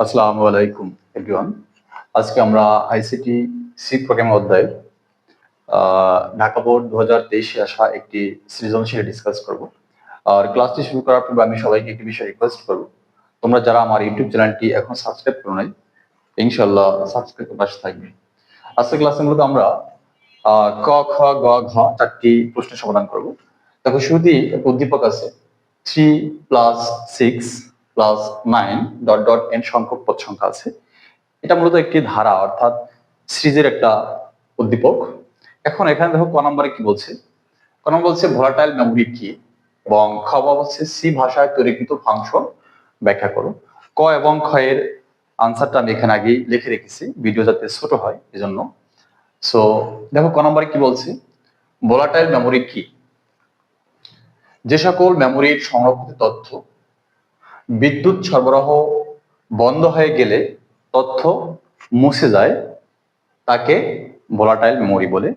আসসালামু আলাইকুম এভরিওয়ান আজকে আমরা আইসিটি সি প্রোগ্রামের অধ্যায় ঢাকা বোর্ড দু হাজার তেইশে আসা একটি সৃজনশীল ডিসকাস করব। আর ক্লাসটি শুরু করার পূর্বে আমি সবাইকে একটি বিষয় রিকোয়েস্ট করব। তোমরা যারা আমার ইউটিউব চ্যানেলটি এখন সাবস্ক্রাইব করো নাই ইনশাল্লাহ সাবস্ক্রাইব করে পাশে থাকবে। আজকের ক্লাসে মূলত আমরা ক, খ, গ, ঘ চারটি প্রশ্নের সমাধান করব। দেখো একটা উদ্দীপক আছে three plus six plus nine dot dot n সংখ্যক পদ সংখ্যা আছে। এটা মূলত একটি ধারা, অর্থাৎ সিরিজের একটা উদ্দীপক। এখন এখানে দেখো ক নম্বরে কি বলছে? ক নম্বর বলছে, ভোলাটাইল মেমোরি কি? এবং খ হচ্ছে সি ভাষায় তৈরিকৃত ফাংশন ব্যাখ্যা করো। ক এবং খ এর আনসারটা আমি এখানে আগেই লিখে রেখেছি, ভিডিও যাতে ছোট হয় এজন্য। সো দেখো ক নম্বরে কি বলছে? ভোলাটাইল মেমোরি কি? যে সকল মেমোরির সংরক্ষিত তথ্য বিদ্যুৎ সরবরাহ বন্ধ হয়ে গেলে তথ্য মুছে যায়, তাকে ভোলাটাইল মেমোরি বলে।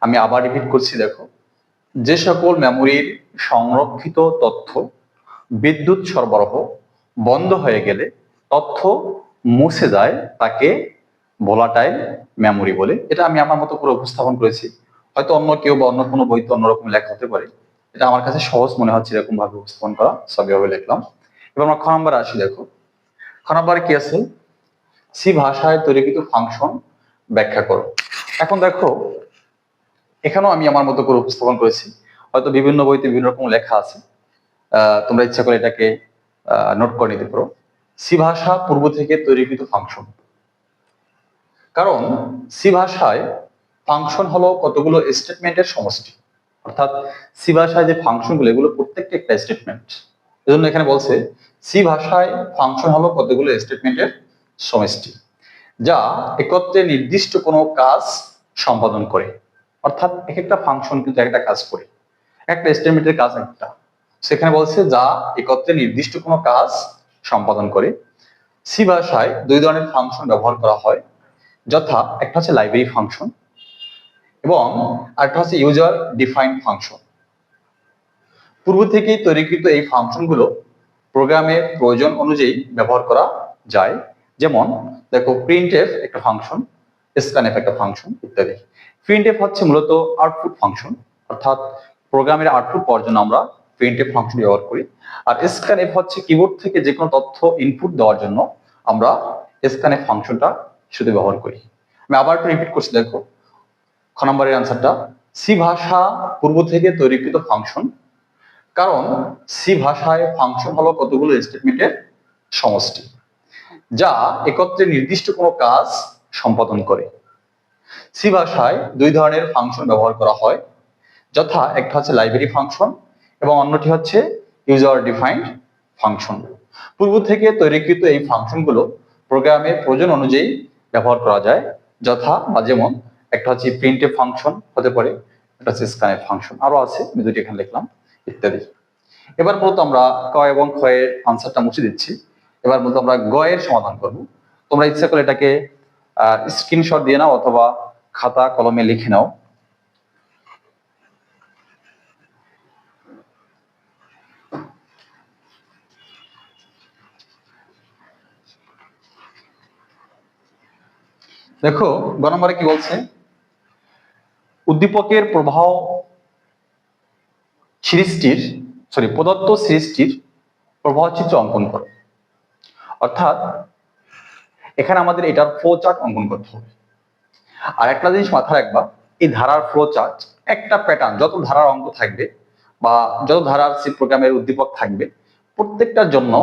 আমি আবার রিপিট করছি, দেখো। যে সকল মেমোরির সংরক্ষিত তথ্য বিদ্যুৎ সরবরাহ বন্ধ হয়ে গেলে তথ্য মুছে যায়, তাকে ভোলাটাইল মেমোরি বলে। এটা আমি আমার মতো করে উপস্থাপন করেছি। হয়তো অন্য কেউ বা অন্য কোনো বইতে অন্যরকম লেখা হতে পারে। এটা আমার কাছে সহজ মনে হচ্ছে এরকম ভাবে উপস্থাপন করা। সবইভাবে লিখলাম। এবার আমরা খ নম্বরে আসি দেখো। খ নম্বরে কি আছে? সি ভাষায় তৈরিকৃত ফাংশন ব্যাখ্যা করো। এখন দেখো, এখানেও আমি আমার মতো করে উপস্থাপন করেছি। হয়তো বিভিন্ন বইতে বিভিন্ন রকম লেখা আছে। তোমরা ইচ্ছা করে এটাকে নোট করে নিতে পারো। সি ভাষা পূর্ব থেকে তৈরিকৃত ফাংশন কারণ সি ভাষায় ফাংশন হলো কতগুলো স্টেটমেন্টের সমষ্টি। অর্থাৎ সি ভাষায় যে ফাংশনগুলো এগুলো প্রত্যেকটা একটা স্টেটমেন্ট এজন্য এখানে বলছে, সি ভাষায় ফাংশন হলো কতগুলো স্টেটমেন্টের সমষ্টি, যা একত্রে নির্দিষ্ট কোনো কাজ সম্পাদন করে। অর্থাৎ এক একটা ফাংশন কিন্তু একটা কাজ করে। একটা স্টেটমেন্টের কাজ একটা। সেখানে বলছে, যা একত্রে নির্দিষ্ট কোনো কাজ সম্পাদন করে। সি ভাষায় দুই ধরনের ফাংশন ব্যবহার করা হয়, যথা একটা হচ্ছে লাইব্রেরি ফাংশন এবং আরেকটা হচ্ছে ইউজার ডিফাইন্ড ফাংশন পূর্ব থেকেই তৈরিকৃত এই ফাংশনগুলো প্রোগ্রামের প্রয়োজন অনুযায়ী ব্যবহার করা যায়। যেমন, দেখো প্রিন্ট এফ একটা ফাংশন স্ক্যানএফ একটা ফাংশন ইত্যাদি। প্রিন্ট এফ হচ্ছে মূলত আউটপুট ফাংশন, অর্থাৎ প্রোগ্রামের আউটপুট পাওয়ার জন্য আমরা প্রিন্ট এফ ফাংশন ব্যবহার করি। আর স্ক্যানএফ হচ্ছে কিবোর্ড থেকে যে কোনো তথ্য ইনপুট দেওয়ার জন্য আমরা স্ক্যানএফ ফাংশনটা শুধু ব্যবহার করি। আমি আবার একটু রিপিট করছি, দেখো। খ নম্বরের আনসারটা সি ভাষা পূর্ব থেকে তৈরিকৃত ফাংশন কারণ সি ভাষায় ফাংশন হলো কতগুলো স্টেটমেন্টের সমষ্টি, যা একত্রে নির্দিষ্ট কোনো কাজ সম্পাদন করে। সি ভাষায় দুই ধরনের ফাংশন ব্যবহার করা হয়, যথা একটা হচ্ছে লাইব্রেরি ফাংশন এবং অন্যটি হচ্ছে ইউজার ডিফাইন্ড ফাংশন পূর্ব থেকে তৈরিকৃত এই ফাংশনগুলো প্রোগ্রামের প্রয়োজন অনুযায়ী ব্যবহার করা যায়, যথা বা যেমন একটা হচ্ছে প্রিন্টে ফাংশন হতে পারে, একটা হচ্ছে স্ক্যানের ফাংশন আরও আছে, আমি দুটি এখানে লিখলাম। ইত্যাদি। এবার মূলত আমরা ক এবং খ এর আনসারটা মুছে দিচ্ছি। এবার মূলত আমরা গ এর সমাধান করব। তোমরা ইচ্ছা করে এটাকে স্ক্রিনশট দিয়ে নাও অথবা খাতা, কলমে লিখে নাও। দেখো, গ নম্বরে কি বলছে? উদ্দীপকের প্রবাহ সিরিজটির সরি প্রদত্ত সিরিজটির প্রবাহ চিত্র অঙ্কন করো। অর্থাৎ এখানে আমাদের এটার ফ্লো চার্ট অঙ্কন করতে হবে। আর একটা জিনিস মাথায় রাখবা, এই ধারার ফ্লো চার্ট একটা প্যাটার্ন যত ধারার অঙ্ক থাকবে বা যত ধারার সি প্রোগ্রামের উদ্দীপক থাকবে, প্রত্যেকটার জন্য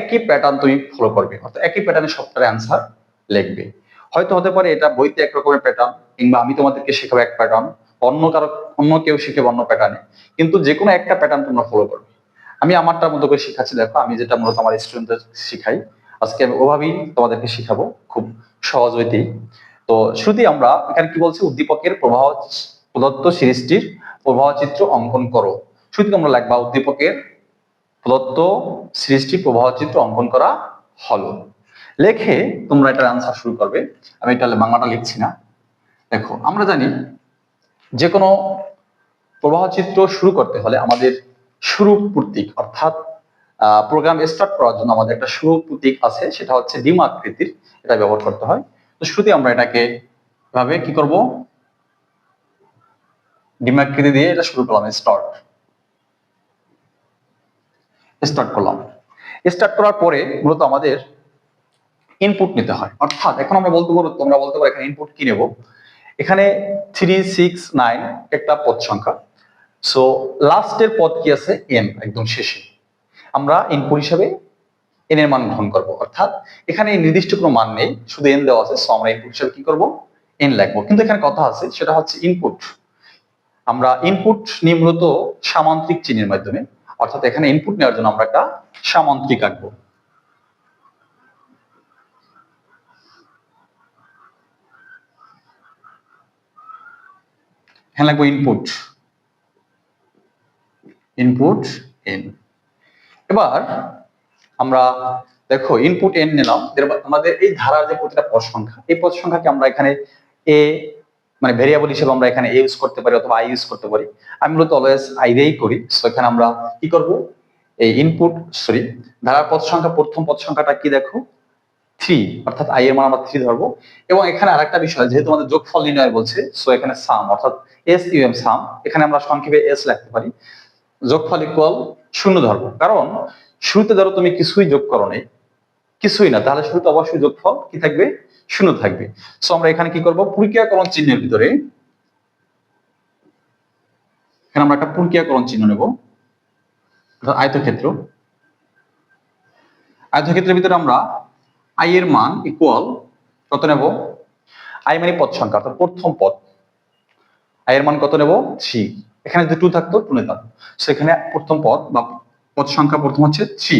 একই প্যাটার্ন তুমি ফলো করবে। অর্থাৎ একই প্যাটার্নে সবটার অ্যান্সার লিখবে। হয়তো হতে পারে এটা বইতে এক রকমের প্যাটার্ন কিংবা আমি তোমাদেরকে শেখাবো এক প্যাটার্ন অন্য কারও, অন্য কেউ শিখাবো অন্য প্যাটার্নে কিন্তু যে কোনো একটা প্যাটার্ন তোমরা ফলো করবে। আমি আমারটার মতো করে শেখাচ্ছি, দেখো, আমি যেটা মূলত আমার স্টুডেন্টদের শিখাই। আজকে আমি ওভাবেই তোমাদেরকে শিখাবো, খুব সহজ হইতেই। তো শুরুতেই আমরা এখানে কি বলছে? উদ্দীপকের প্রবাহ প্রদত্ত সিরিজটির প্রবাহ চিত্র অঙ্কন করো। শুরুতে তোমরা লাগবা উদ্দীপকের প্রদত্ত সিরিজটির প্রবাহ চিত্র অঙ্কন করা হলো। লেখে তোমরা এটার আনসার শুরু করবে। আমি এটা বাংলাটা লিখছি না। দেখো, আমরা জানি যে কোনো প্রবাহ চিত্র শুরু করতে হলে আমাদের শুরু প্রতীক, অর্থাৎ প্রোগ্রাম স্টার্ট করার জন্য আমাদের একটা শুরু প্রতীক আছে, সেটা হচ্ছে ডিম আকৃতির, এটা ব্যবহার করতে হয়। তো শুরুতে আমরা এটাকে এভাবে কি করব? ডিম আকৃতি দিয়ে এটা শুরু করলাম স্টার্ট স্টার্ট করলাম। স্টার্ট করার পরে মূলত আমাদের ইনপুট নিতে হয়। অর্থাৎ, এখন আমরা বলতে পারব তোমরা বলতে পারো এখানে ইনপুট কি নেব? এখানে থ্রি সিক্স নাইন একটা পদ সংখ্যা। সো লাস্টের পদ কি আছে? এন একদম শেষে। আমরা ইনপুট হিসাবে এন এর মান গ্রহণ করব। অর্থাৎ এখানে নির্দিষ্ট কোনো মান নেই, শুধু এন দেওয়া আছে সো আমরা ইনপুট হিসাবে কি করব? এন লাগবো কিন্তু এখানে কথা আছে, সেটা হচ্ছে ইনপুট আমরা ইনপুট নিই মূলত সামান্তরিক চিহ্নের মাধ্যমে, অর্থাৎ এখানে ইনপুট নেওয়ার জন্য আমরা একটা সামান্তরিক আঁকবো। এখানে লাগবো ইনপুট ইনপুট এন এবার আমরা দেখো ইনপুট এন নিলাম। আমাদের এই ধারার যে প্রতিটা পদ সংখ্যা, এই পদ সংখ্যাকে আমরা এখানে এ মানে ভেরিয়েবল হিসেবে আমরা এখানে এ ইউজ করতে পারি অথবা আই ইউজ করতে পারি। আমি মূলত অলওয়েজ আই দিয়েই করি। সো এখানে আমরা কি করব? এই ইনপুট সরি ধারার পদ সংখ্যা, প্রথম পদ সংখ্যাটা কি দেখো? থ্রি অর্থাৎ আই এর মান আমরা থ্রি ধরবো। এবং এখানে আরেকটা বিষয়, যেহেতু আমাদের যোগফল নির্ণয় বলছে সো এখানে সাম অর্থাৎ এস সাম এখানে আমরা সংক্ষেপে এস লিখতে পারি। যোগফল ইকুয়াল শূন্য ধরবো। কারণ শুরুতে ধরো তুমি কিছুই যোগ করো নেই। কিছুই না, তাহলে শুরুতে অবশ্যই যোগফল কি থাকবে? শূন্য থাকবে। সো আমরা এখানে কি করব? প্রক্রিয়াকরণ চিহ্নের ভিতরে। এখানে আমরা একটা প্রক্রিয়াকরণ চিহ্ন নেব। আয়তক্ষেত্র। আয়তক্ষেত্রের ভিতরে আমরা আই এর মান ইকুয়াল কত নেব? আই মানে পদ সংখ্যা, অর্থাৎ প্রথম পদ। আই এর মান কত নেব? থ্রি। এখানে যদি টু থাকতো টু নিতাম। সেখানে প্রথম পদ বা পদ সংখ্যা প্রথম হচ্ছে থ্রি।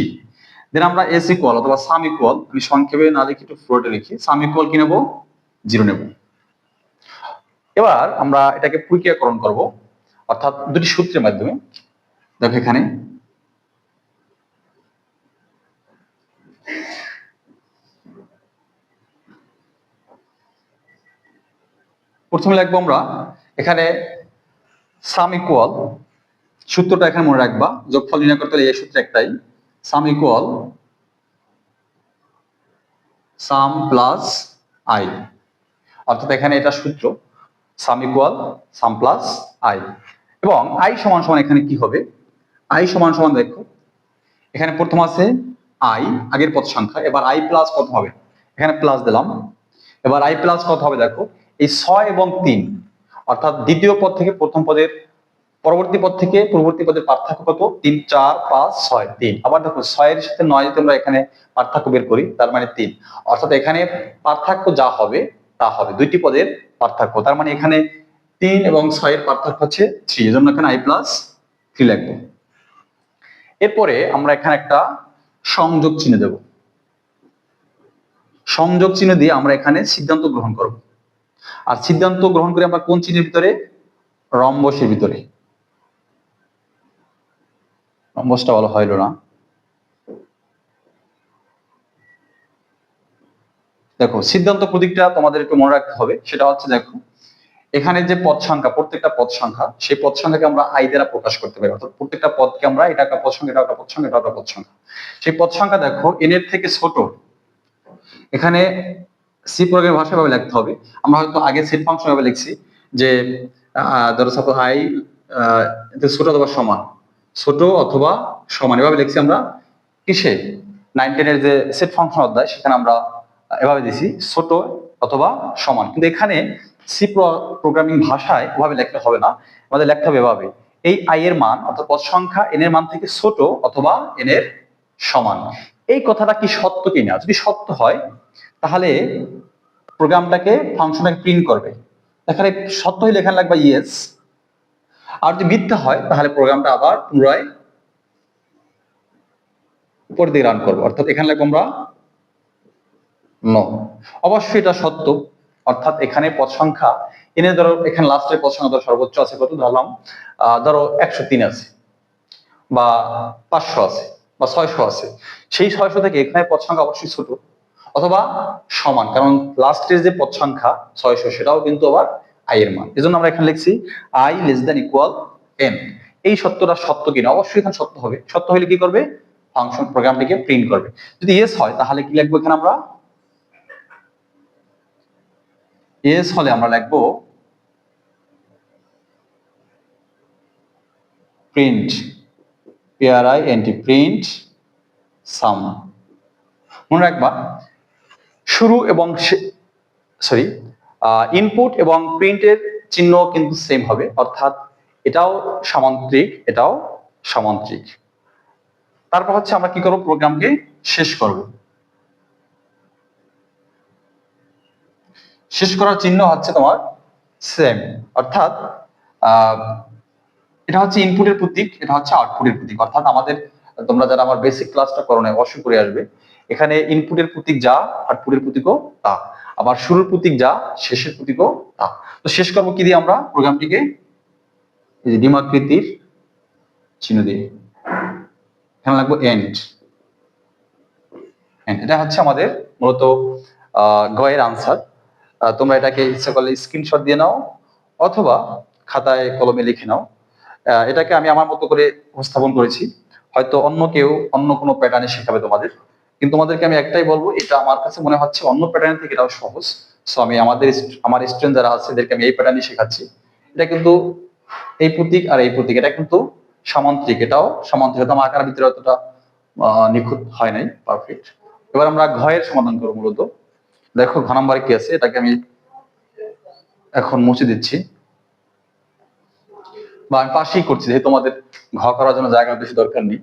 দেন আমরা এস ইকুয়াল অথবা সাম ইকুয়াল আমি সংক্ষেপে না লিখি একটু ফ্লোটে লিখি। সাম ইকুয়াল কি নেব? জিরো নেব। এবার আমরা এটাকে প্রক্রিয়াকরণ করব। অর্থাৎ দুটি সূত্রের মাধ্যমে। দেখো এখানে। প্রথমে লিখব আমরা এখানে সাম ইকুয়াল সূত্রটা এখানে মনে রাখবা, যোগফল নির্ণয় করতে হলে এই সূত্র একটাই। Sum equal sum plus i অর্থাৎ এখানে এটা সূত্র sum equal sum plus i এবং আই সমান সমান এখানে কি হবে? আই সমান সমান দেখো, এখানে প্রথম আছে আই আগের পদ সংখ্যা, এবার আই প্লাস কত হবে? এখানে প্লাস দিলাম। এবার আই প্লাস কত হবে দেখো? এই ছয় এবং তিন। অর্থাৎ দ্বিতীয় পদ থেকে প্রথম পদের, পরবর্তী পদ থেকে পূর্ববর্তী পদের পার্থক্য কত? তিন, চার, পাঁচ, ছয়, তিন। আবার দেখো, ছয়ের সাথে নয় যদি আমরা এখানে পার্থক্য বের করি, তার মানে তিন। অর্থাৎ এখানে পার্থক্য যা হবে, তা হবে। দুইটি পদের পার্থক্য। তার মানে এখানে তিন এবং ছয়ের পার্থক্য হচ্ছে থ্রি এই জন্য এখানে আই প্লাস থ্রি লাগবে। এরপরে আমরা এখানে একটা সংযোগ চিহ্ন দেব। সংযোগ চিহ্ন দিয়ে আমরা এখানে সিদ্ধান্ত গ্রহণ করব। আর সিদ্ধান্ত গ্রহণ করে আমরা কোন চিহ্নের ভিতরে? রম্বসের ভিতরে। রম্বসটা ভালো হইল না। দেখো, সিদ্ধান্ত প্রতীকটা তোমাদের একটু মনে রাখতে হবে, সেটা হচ্ছে দেখো, এখানে যে পদ সংখ্যা, প্রত্যেকটা পদ সংখ্যা, সেই পদ সংখ্যাকে আমরা আই দ্বারা প্রকাশ করতে পারি। অর্থাৎ প্রত্যেকটা পদকে আমরা এটা একটা পদ সংখ্যা, এটা একটা পদ সংখ্যা, এটা একটা পদ সংখ্যা। সেই পদ সংখ্যা দেখো এন এর থেকে ছোট। এখানে সি প্রোগ্রামের ভাষা ভাবে লিখতে হবে। আমরা হয়তো আগে সেট ফাংশন ভাবে লিখছি যে ধরো সাপোজ আই ছোট অথবা সমান। ছোট অথবা সমান, এভাবে লিখছি আমরা। কিসে? নাইন টেনের যে সেট ফাংশন অধ্যায়, সেখানে আমরা এভাবে দিছি, ছোট অথবা সমান। কিন্তু এখানে সি প্রোগ্রামিং ভাষায় ওভাবে লিখতে হবে না। আমাদের লিখতে হবে এভাবে। এই আই এর মান, অর্থাৎ পদ সংখ্যা এন এর মান থেকে ছোট অথবা এন এর সমান। এই কথাটা কি সত্য কিনা? যদি সত্য হয় তাহলে প্রোগ্রামটাকে ফাংশনটাকে প্রিন্ট করবে। এখানে সত্য হলে এখানে লাগবে ইয়েস আর যদি মিথ্যা হয়, তাহলে প্রোগ্রামটা আবার পুনরায় উপর দিয়ে রান করব। অর্থাৎ এখানে লাগবে আমরা ন অবশ্যই এটা সত্য। অর্থাৎ এখানে পদ সংখ্যা, এনে ধরো এখানে লাস্টের পদ সংখ্যা ধরো সর্বোচ্চ আছে, কত ধরলাম? ধরো একশো তিন আছে বা পাঁচশো আছে বা ছয়শো আছে। সেই ছয়শো থেকে এখানে পদ সংখ্যা অবশ্যই ছোট। অথবা সমান, কারণ লাস্টের যে পদ সংখ্যা ছয়শো, সেটাও কিন্তু আবার আই এর মান। এজন্য আমরা এখানে লিখছি i less than equal n এই সত্যটা সত্য কিনা? অবশ্যই এখানে সত্য হবে। সত্য হলে কি করবে? ফাংশন প্রোগ্রামটিকে প্রিন্ট করবে। যদি ইয়েস হয়, তাহলে কি লিখব এখানে আমরা? ইয়েস হলে আমরা লিখব print PRI NT print sum মনে রাখবা শুরু এবং সরি ইনপুট এবং প্রিন্টের চিহ্ন কিন্তু সেম হবে, অর্থাৎ এটাও সামান্তরিক এটাও সামান্তরিক। তারপর হচ্ছে আমরা কি করব? প্রোগ্রামকে শেষ করব। শেষ করার চিহ্ন হচ্ছে তোমার সেম অর্থাৎ এটা হচ্ছে ইনপুটের প্রতীক, এটা হচ্ছে আউটপুটের প্রতীক। অর্থাৎ আমাদের, তোমরা যারা আমার বেসিক ক্লাসটা করো না অবশ্যই করে আসবে। এখানে ইনপুটের প্রতীক যা আউটপুটের প্রতীকও তা। আবার শুরুর প্রতীক যা, শেষের প্রতীকও তা। তো শেষ করব কি দিয়ে আমরা? প্রোগ্রামটিকে এই যে ডিমাকৃতির চিহ্ন দিয়ে। এখানে লাগবো এন্ড এন্ড এটা হচ্ছে আমাদের মূলত গয়ের আনসার তোমরা এটাকে ইচ্ছা করলে স্ক্রিনশট দিয়ে নাও, অথবা খাতায় কলমে লিখে নাও। এটাকে আমি আমার মতো করে উপস্থাপন করেছি। হয়তো অন্য কেউ অন্য কোনো প্যাটার্নে শেখাবে তোমাদের। কিন্তু তোমাদেরকে আমি একটাই বলব, এটা আমার কাছে মনে হচ্ছে অন্য প্যাটার্ন থেকে এটাও সহজ। সো আমি আমাদের আমার স্টুডেন্ট যারা আছে, এদেরকে আমি এই প্যাটার্নে শেখাচ্ছি। এটা কিন্তু এই প্রতীক আর এই প্রতীক, এটা কিন্তু সামান্তরিক, এটাও সামান্তরিক আমার আকার ভিতরে অতটা নিখুঁত হয় নাই পারফেক্ট এবার আমরা ঘয়ের সমাধান করব মূলত। দেখো ঘ নাম্বারে কি আছে, এটাকে আমি এখন মুছে দিচ্ছি। বা আমি পাশেই করছি, যেহেতু তোমাদের ঘ করার জন্য জায়গা বেশি দরকার নেই।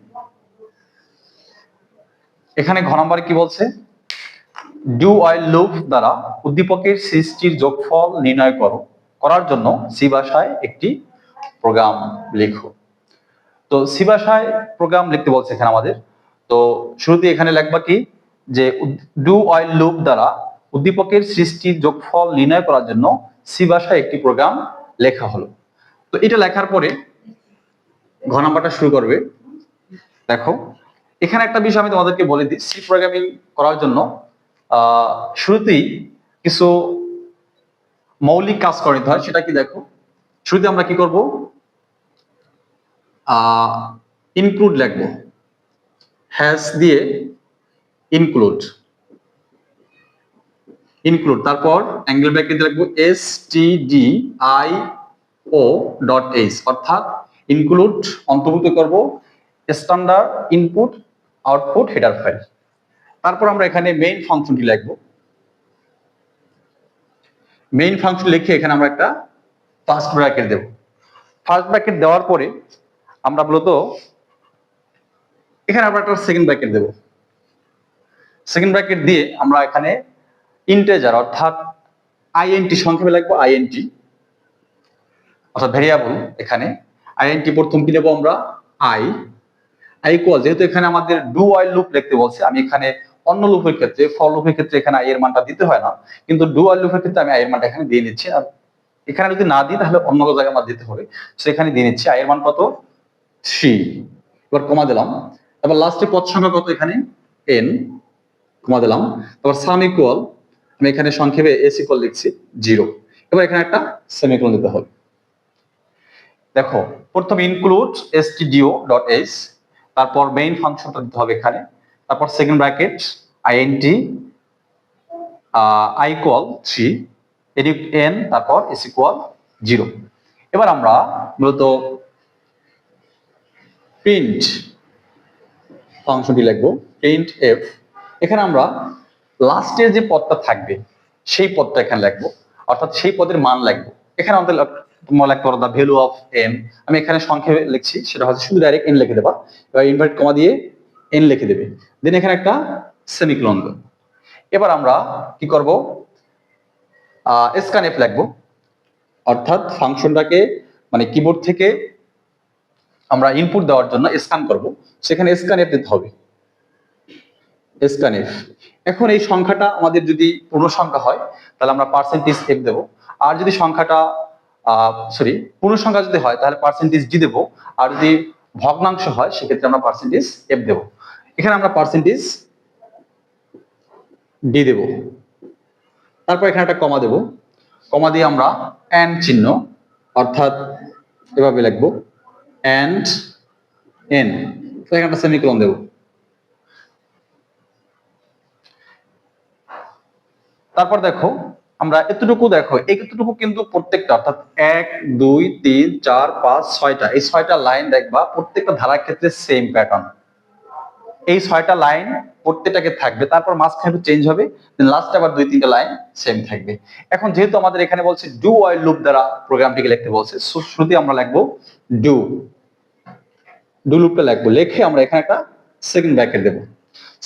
এখানে ঘ নাম্বারে কি বলছে? ডু অয়েল লুপ দ্বারা উদ্দীপকের সৃষ্টির যোগফল নির্ণয় করো। করার জন্য সি ভাষায় একটি প্রোগ্রাম লেখো। তো সি ভাষায় প্রোগ্রাম লিখতে বলছে এখানে আমাদের। তো শুরুতে এখানে লিখবা কি? যে ডু অয়েল লুপ দ্বারা উদ্দীপকের সৃষ্টির যোগফল নির্ণয় করার জন্য সি ভাষায় একটি প্রোগ্রাম লেখা হলো। তো এটা লেখার পরে ঘ নাম্বারটা শুরু করবে। দেখো এখানে একটা বিষয় আমি তোমাদেরকে বলে দিই সি প্রোগ্রামিং করার জন্য শুরুতেই কিছু মৌলিক কাজ করে নিতে হয়, সেটা কি দেখো? শুরুতে আমরা কি করব? ইনক্লুড লিখব। হ্যাশ দিয়ে ইনক্লুড ইনক্লুড তারপর অ্যাঙ্গেল ব্র্যাকেট লিখব S T D I O dot H অর্থাৎ ইনক্লুড অন্তর্ভুক্ত করব standard input output header file তারপর আমরা এখানে মেইন ফাংশনটি লিখব। মেইন ফাংশন লিখে এখানে আমরা একটা ফার্স্ট ব্র্যাকেট দেব। ফার্স্ট ব্র্যাকেট দেওয়ার পরে আমরা মূলত এখানে আমরা একটা সেকেন্ড ব্র্যাকেট দেব। সেকেন্ড ব্র্যাকেট দিয়ে আমরা এখানে ইন্টেজার অর্থাৎ আইএনটি সংক্ষেপে লিখব আইএনটি অর্থাৎ ভেরিয়েবল এখানে আইএনটি প্রথম কি নেব আমরা? আই আই ইকুয়াল যেহেতু এখানে আমাদের ডু ওয়াইল লুপ লিখতে বলছে, আমি এখানে অন্য লুপের ক্ষেত্রে ফর লুপের ক্ষেত্রে এখানে আই এর মানটা দিতে হয় না। কিন্তু ডু ওয়াইল লুপের ক্ষেত্রে আমি আই মানটা এখানে দিয়ে নিচ্ছি। আর এখানে যদি না দিই, তাহলে অন্য জায়গায় আমার দিতে হবে। সেখানে দিয়ে নিচ্ছি আই মান কত? থ্রি এবার কমা দিলাম। তারপর লাস্টে পদ সংখ্যা কত এখানে? এন কমা দিলাম। তারপর সাম ইকুয়াল আমি এখানে সংক্ষেপে এস ইকুয়াল লিখছি জিরো এবার এখানে একটা সেমিকোলন দিতে হবে। দেখো, প্রথম ইনক্লুড stdio ডট এইচ তারপর মেইন ফাংশনটা দিতে হবে এখানে। তারপর second bracket int i equal three n তারপর এস ইকুয়াল জিরো এবার আমরা মূলত প্রিন্ট ফাংশনটি লিখব প্রিন্ট এফ এখানে আমরা লাস্টের যে পদটা থাকবে, সেই পদটা এখানে লিখব, অর্থাৎ সেই পদের মান লিখব। এখানে আমাদের পারো দ্য ভ্যালু অফ এন আমি এখানে সংক্ষেপে লিখছি, সেটা হচ্ছে শুধু ডাইরেক্ট এন লিখে দেবা। এবার ইনভার্ট কমা দিয়ে এন লিখে দেবে। দেন এখানে একটা সেমিকোলন দেব। এবার আমরা কি করব? স্ক্যানএফ লিখব। অর্থাৎ ফাংশনটাকে মানে কিবোর্ড থেকে আমরা ইনপুট দেওয়ার জন্য স্ক্যান করব। সেখানে স্ক্যানএফ দিতে হবে। স্ক্যানএফ এখন এই সংখ্যাটা আমাদের যদি পূর্ণ সংখ্যা হয়, তাহলে আমরা পার্সেন্টেজ এফ দেব। আর যদি সংখ্যাটা সরি পূর্ণসংখ্যা যদি হয়, তাহলে পার্সেন্টেজ ডি দেবো। আর যদি ভগ্নাংশ হয়, সেক্ষেত্রে আমরা পার্সেন্টেজ এফ দেব। এখানে আমরা পার্সেন্টেজ ডি দেব। তারপর এখানে একটা কমা দেব। কমা দিয়ে আমরা অ্যান্ড চিহ্ন, অর্থাৎ এভাবে লিখব অ্যান্ড এন তো এখানে একটা সেমিকোলন দেব। তারপর দেখো আমরা এতটুকু দেখো এতটুকু কিন্তু প্রত্যেকটা, অর্থাৎ এক, দুই, তিন, চার, পাঁচ, ছয়টা, এই ছয়টা লাইন দেখবা প্রত্যেকটা ধারার ক্ষেত্রে সেম প্যাটার্ন এই ছয়টা লাইন প্রত্যেকটাকে থাকবে, তারপর মাঝখানে একটু চেঞ্জ হবে লাস্ট আবার দুই, তিনটা লাইন সেম থাকবে। এখন যেহেতু আমাদের এখানে বলছে ডু ওয়াইল লুপ দ্বারা প্রোগ্রামটিকে লিখতে বলছে শুরুতে আমরা লিখব ডু ডু লুপটা লিখব, লিখে আমরা এখানে একটা সেকেন্ড ব্র্যাকেট দেবো।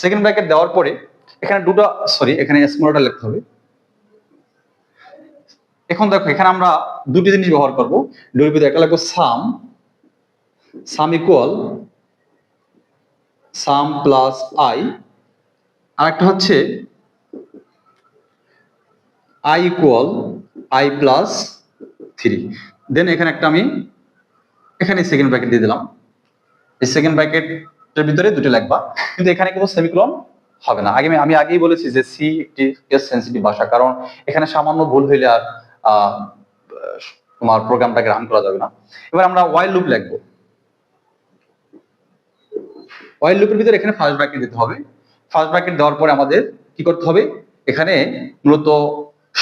সেকেন্ড ব্র্যাকেট দেওয়ার পরে এখানে দুটো সরি এখানে স্মলটা লিখতে হবে। এখন দেখো, এখানে আমরা দুটি জিনিস ব্যবহার করব। ডুর একটা লাগবে sum. Sum equal sum plus i আর একটা হচ্ছে i equal i plus three then এখানে একটা আমি, এখানে সেকেন্ড ব্র্যাকেট দিয়ে দিলাম। এই সেকেন্ড ব্র্যাকেটের ভিতরে দুটো লাগবা। কিন্তু এখানে কিন্তু সেমিকোলন হবে না। আগে আমি- আগেই বলেছি যে সি একটি সেন্সিটিভ ভাষা। কারণ এখানে সামান্য ভুল হইলে আর তোমার প্রোগ্রামটাকে রান করা যাবে না। এবার আমরা ওয়াইল লুপ লিখব। ওয়াইল লুপের ভিতরে এখানে ফার্স্ট ব্র্যাকেট দিতে হবে। ফার্স্ট ব্র্যাকেট দেওয়ার পরে আমাদের কি করতে হবে? এখানে মূলত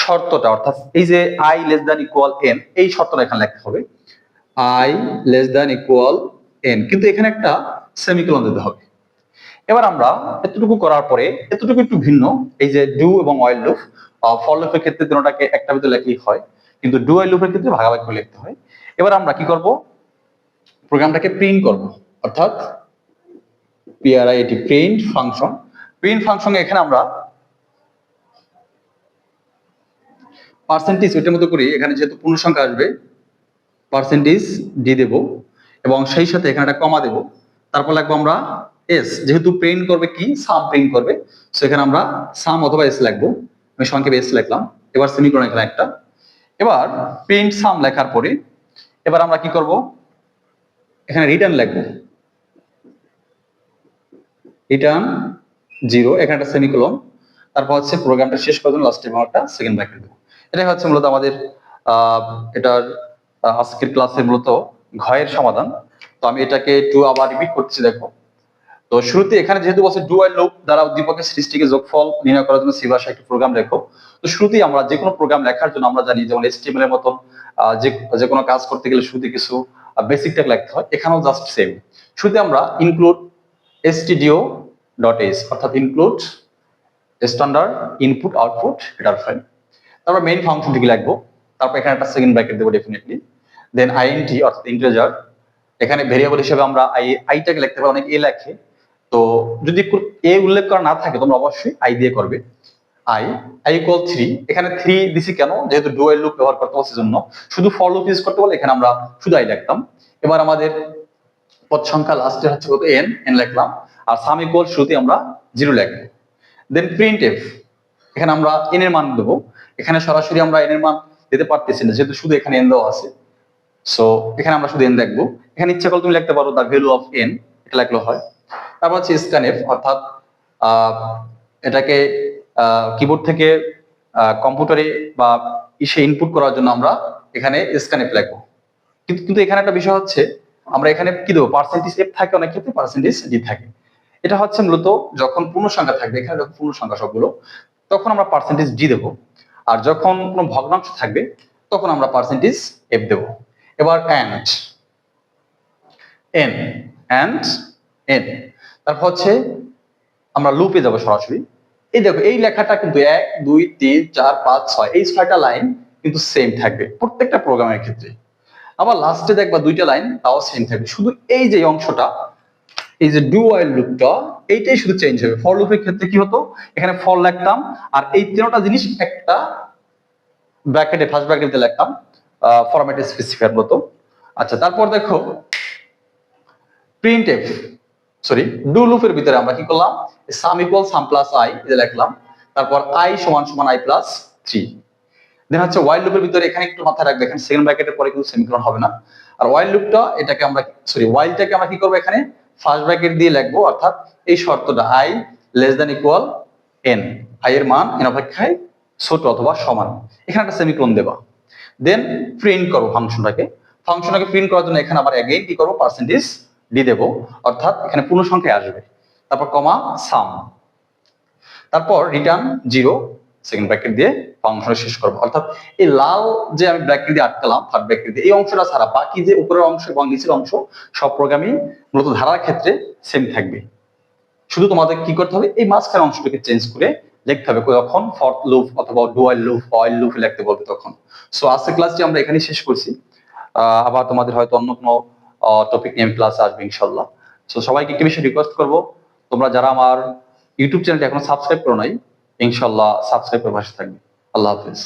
শর্তটা, অর্থাৎ এই যে i less than equal n এই শর্তটা এখানে লিখতে হবে। I less than equal n কিন্তু এখানে একটা সেমিকোলন দিতে হবে। এবার আমরা এতটুকু করার পরে, এতটুকু একটু ভিন্ন, এই যে ডু এবং অয়েল লুপ ফল লুপের ক্ষেত্রে দুটাকে একটা ভিতরে লেখলেই হয়, কিন্তু ডু অয়েল লুপের ক্ষেত্রে ভাগাভাগি করে লিখতে হয়। এবার আমরা কি করব? প্রোগ্রামটাকে প্রিন্ট করব, অর্থাৎ পিআরআই এটি প্রিন্ট ফাংশন প্রিন্ট ফাংশনে এখানে আমরা পার্সেন্টেজ ওইটার মতো করি এখানে যেহেতু পূর্ণ সংখ্যা আসবে পার্সেন্টেজ ডি দেব এবং সেই সাথে এখানে একটা কমা দেব। তারপর লাগবো আমরা এস যেহেতু প্রিন্ট করবে কি? সাম প্রিন্ট করবে। সেখানে আমরা সাম অথবা এস লিখব আমি সংক্ষেপে এস লিখলাম। এবার সেমিকোলন এখানে একটা। এবার প্রিন্ট সাম লেখার পরে এবার আমরা কি করব? এখানে রিটার্ন লিখব। রিটার্ন জিরো এখানে একটা সেমিকোলন তারপর হচ্ছে প্রোগ্রামটা শেষ করার জন্য লাস্টে একটা সেকেন্ড ব্র্যাকেট দেবো। এটাই হচ্ছে মূলত আমাদের এটার আজকের ক্লাসের মূলত ঘয়ের সমাধান। তো আমি এটাকে একটু আবার রিপিট করতেছি, দেখো। তো শুরুতে এখানে যেহেতু বলছে ডু আই লুপ দ্বারা উদ্দীপকের সৃষ্টিকে যোগফল নির্ণয় করার জন্য সি একটি প্রোগ্রাম লেখো। তো শুরুতেই আমরা যে কোনো প্রোগ্রাম লেখার জন্য আমরা জানি যেমন এইচটিএমএল এর মতন যে কোনো কাজ করতে গেলে শুরুতে কিছু বেসিকটা লিখতে হয়, এখানেও জাস্ট সেম শুরুতে আমরা ইনক্লুড stdio ডট এস অর্থাৎ include standard input output header file তারপর মেইন ফাংশনটিকে লিখব। তারপর এখানে একটা সেকেন্ড ব্র্যাকেট দেবো ডেফিনেটলি দেন আইএনটি অর্থাৎ ইন্টিজার এখানে ভেরিয়েবল হিসেবে আমরা আই আইটাকে লিখতে পারি, অনেক এ লেখে। তো যদি এ উল্লেখ করা না থাকে, তোমরা অবশ্যই আই দিয়ে করবে। আই আই ইকুয়াল থ্রি এখানে থ্রি দিছি কেন? যেহেতু ডুয়েল লুপ ব্যবহার করতে বলছে জন্য। শুধু ফর লুপ ইউজ করতে বলে এখানে আমরা শুধু আই লিখতাম। এবার আমাদের পদ সংখ্যা লাস্টে হচ্ছে কত? এন এন লিখলাম। আর সাম ইকুয়াল শুরুতে আমরা জিরো লিখব। দেন প্রিন্ট এফ এখানে আমরা এন এর মান দেবো। এখানে সরাসরি আমরা এন এর মান দিতে পারতেছি না, যেহেতু শুধু এখানে এন দেওয়া আছে। সো এখানে আমরা শুধু এন দেখব এখানে ইচ্ছা করলে তুমি লিখতে পারো দ্য ভ্যালু অফ এন এটা লিখলো হয় তারপর হচ্ছে স্ক্যানএফ অর্থাৎ এটাকে কিবোর্ড থেকে কম্পিউটারে বা ইসে ইনপুট করার জন্য আমরা এখানে স্ক্যানএফ লিখব। কিন্তু কিন্তু এখানে একটা বিষয় হচ্ছে, আমরা এখানে কি দেবো? পার্সেন্টেজ এফ থাকে, অনেক ক্ষেত্রে পার্সেন্টেজ ডি থাকে। এটা হচ্ছে মূলত যখন পূর্ণ সংখ্যা থাকবে, এখানে যখন পূর্ণ সংখ্যা সবগুলো, তখন আমরা পার্সেন্টেজ ডি দেবো। আর যখন কোনো ভগ্নাংশ থাকবে, তখন আমরা পার্সেন্টেজ এফ দেবো। এবার অ্যান্ড এন অ্যান্ড এন তারপর হচ্ছে আমরা লুপে যাব সরাসরি। এই দেখো, এই লেখাটা কিন্তু এক, দুই, তিন, চার, পাঁচ, ছয়, এই ছয়টা লাইন কিন্তু সেম থাকবে প্রত্যেকটা প্রোগ্রামের ক্ষেত্রে। আবার লাস্টে দেখবা দুইটা লাইন তাও সেম থাকবে। শুধু এই যে অংশটা, এই যে ডু ওয়াইল লুপটা এইটাই শুধু চেঞ্জ হবে। ফর লুপের ক্ষেত্রে কি হতো? এখানে ফর লিখতাম, আর এই তিনটা জিনিস একটা ব্র্যাকেটে ফার্স্ট ব্র্যাকেটে লিখতাম ফরম্যাটে স্পেসিফায়ার মতো। আচ্ছা তারপর দেখো প্রিন্ট এফ সরি ডু লুপের ভিতরে আমরা কি করলাম? Sum equal sum plus i এটা লিখলাম। তারপর আই সমান সমান আই প্লাস থ্রি দেন হচ্ছে ওয়াইল লুপের ভিতরে এখানে একটু মাথায় রাখবে, এখানে সেকেন্ড ব্র্যাকেটের পরে কিন্তু সেমিকোলন হবে না। আর ওয়াইল লুপটা এটাকে আমরা সরি ওয়াইলটাকে আমরা কি করব এখানে? ফার্স্ট ব্র্যাকেট দিয়ে লিখব, অর্থাৎ এই শর্তটা i less than equal n i এর মান এন অপেক্ষায় ছোট অথবা সমান। এখানে একটা সেমিকোলন দেবা। দেন প্রিন্ট করব ফাংশনটাকে ফাংশনটাকে প্রিন্ট করার জন্য এখানে আবার এগেইন কি করব? পার্সেন্টেজ ডি দেবো, অর্থাৎ এখানে পূর্ণ সংখ্যায় আসবে। তারপর কমা সাম। তারপর রিটার্ন জিরো সেকেন্ড ব্র্যাকেট দিয়ে ফাংশন শেষ করব। অর্থাৎ এই লাল যে আমি ব্র্যাকেট দিয়ে আটকালাম থার্ড ব্র্যাকেট দিয়ে, এই অংশটা ছাড়া বাকি যে উপরের অংশ এবং নিচের অংশ, সব প্রোগ্রামই মূলত ধারার ক্ষেত্রে সেম থাকবে। শুধু তোমাদের কি করতে হবে? এই মাঝখানে অংশটাকে চেঞ্জ করে লিখতে হবে যখন ফর্থ লুপ অথবা do while loop while loop লিখতে বলবে তখন। সো আজকের ক্লাসটি আমরা এখানে শেষ করছি। আবার তোমাদের হয়তো অন্য কোনো টপিক নিয়ে আমি ক্লাসে আসব ইনশাল্লাহ। সো সবাইকে একটি বিষয় রিকোয়েস্ট করব, তোমরা যারা আমার ইউটিউব চ্যানেলটি এখনও সাবস্ক্রাইব করো নাই, ইনশাল্লাহ সাবস্ক্রাইব করে পাশে থাকবে। আল্লাহ হাফিজ।